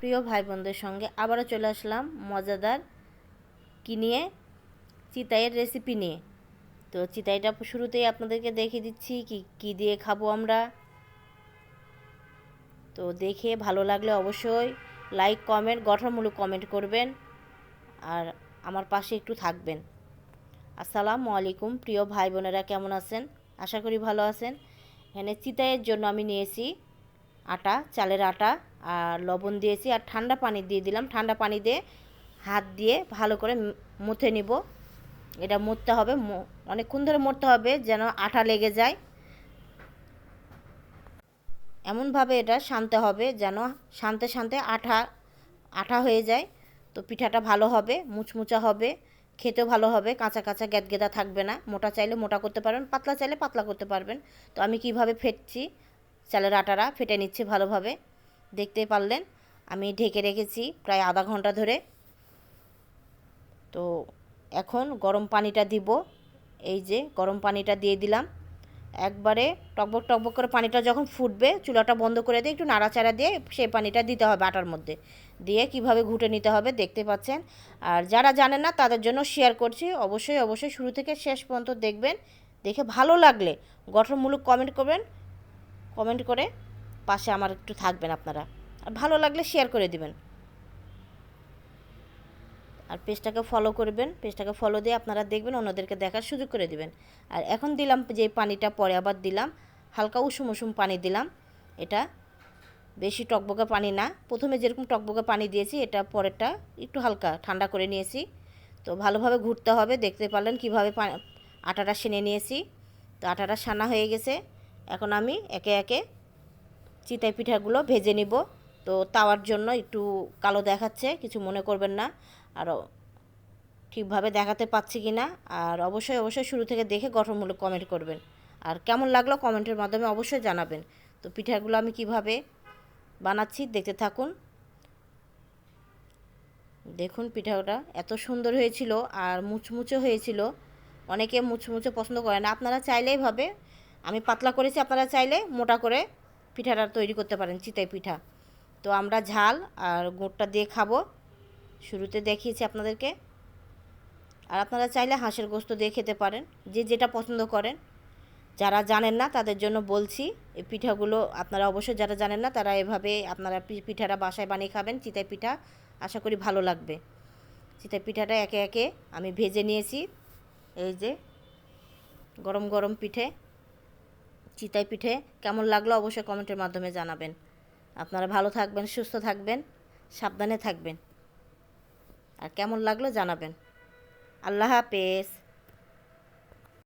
প্রিয় ভাই বোনদের সঙ্গে আবারও চলে আসলাম মজাদার কি নিয়ে? চিতাইয়ের রেসিপি নিয়ে। তো চিতাইটা শুরুতেই আপনাদেরকে দেখিয়ে দিচ্ছি কি কি দিয়ে খাব আমরা। তো দেখে ভালো লাগলে অবশ্যই লাইক কমেন্ট গঠনমূলক কমেন্ট করবেন আর আমার পাশে একটু থাকবেন। আসসালামু আলাইকুম প্রিয় ভাই বোনেরা কেমন আছেন? আশা করি ভালো আছেন। এখানে চিতাইয়ের জন্য আমি নিয়েছি আটা, চালের আটা আর লবণ দিয়েছি আর ঠান্ডা পানি দিয়ে দিলাম। ঠান্ডা পানি দিয়ে হাত দিয়ে ভালো করে মুথে নিব। এটা মুড়তে হবে অনেকক্ষণ ধরে মুড়তে হবে যেন আটা লেগে যায়। এমনভাবে এটা শানতে হবে যেন শানতে শানতে আঠা আঠা হয়ে যায়। তো পিঠাটা ভালো হবে, মুচমুচা হবে, খেতেও ভালো হবে, কাঁচা কাঁচা গ্যাদগেদা থাকবে না। মোটা চাইলে মোটা করতে পারবেন, পাতলা চাইলে পাতলা করতে পারবেন। তো আমি কীভাবে ফেটছি চালের আটারা ফেটে নিচ্ছে ভালোভাবে। দেখতে পারলেন, আমি ঢেকে রেখেছি প্রায় আধা ঘণ্টা ধরে। তো এখন গরম পানিটা দিব। এই যে গরম পানিটা দিয়ে দিলাম। একবারে টকবক টকবক করে পানিটা যখন ফুটবে, চুলাটা বন্ধ করে দিয়ে একটু নাড়াচাড়া দিয়ে সেই পানিটা দিতে হবে আটার মধ্যে। দিয়ে কীভাবে ঘুটে নিতে হবে দেখতে পাচ্ছেন। আর যারা জানেন না, তাদের জন্য শেয়ার করছি। অবশ্যই অবশ্যই শুরু থেকে শেষ পর্যন্ত দেখবেন। দেখে ভালো লাগলে গঠনমূলক কমেন্ট করবেন। কমেন্ট করে পাশে আমার একটু থাকবেন আপনারা। আর ভালো লাগলে শেয়ার করে দিবেন। আর পেজটাকে ফলো করবেন। পেজটাকে ফলো দিয়ে আপনারা দেখবেন, অন্যদেরকে দেখার সুযোগ করে দিবেন। আর এখন দিলাম যে পানিটা, পরে আবার দিলাম। হালকা উষুম উষুম পানি দিলাম। এটা বেশি টকবকা পানি না। প্রথমে যেরকম টকবকা পানি দিয়েছি, এটা পরেরটা একটু হালকা ঠান্ডা করে নিয়েছি। তো ভালোভাবে ঘুরতে হবে। দেখতে পারলেন কীভাবে আটাটা সেনে নিয়েছি। তো আটাটা সানা হয়ে গেছে। এখন আমি একে একে চিতাই পিঠাগুলো ভেজে নিব। তো তাওয়ার জন্য একটু কালো দেখাচ্ছে, কিছু মনে করবেন না। আর ঠিকভাবে দেখাতে পাচ্ছি কি না আর অবশ্যই অবশ্যই শুরু থেকে দেখে গঠনমূলক কমেন্ট করবেন। আর কেমন লাগল কমেন্টের মাধ্যমে অবশ্যই জানাবেন। তো পিঠাগুলো আমি কীভাবে বানাচ্ছি দেখতে থাকুন। দেখুন পিঠাটা এত সুন্দর হয়েছিল আর মুচমুচে হয়েছিল। অনেকে মুচমুচে পছন্দ করে না। আপনারা চাইলেই ভাবে আমি পাতলা করেছি, আপনারা চাইলে মোটা করে পিঠাটা তৈরি করতে পারেন, চিতাই পিঠা। তো আমরা ঝাল আর গুড়টা দিয়ে খাব। শুরুতে দেখিয়েছি আপনাদেরকে। আর আপনারা চাইলে হাঁসের গোস্ত দিয়ে খেতে পারেন, যে যেটা পছন্দ করেন। যারা জানেন না, তাদের জন্য বলছি, এই পিঠাগুলো আপনারা অবশ্যই যারা জানেন না, তারা এভাবে আপনারা পিঠাটা বাসায় বানিয়ে খাবেন, চিতাই পিঠা। আশা করি ভালো লাগবে। চিতাই পিঠাটা একে একে আমি ভেজে নিয়েছি। এই যে গরম গরম পিঠে। চিতাই পিঠে কেমন লাগল অবশ্যই কমেন্টের মাধ্যমে জানাবেন। আপনারা ভালো থাকবেন, সুস্থ থাকবেন, সাবধানে থাকবেন। আর কেমন লাগল জানাবেন। আল্লাহ হাফেজ।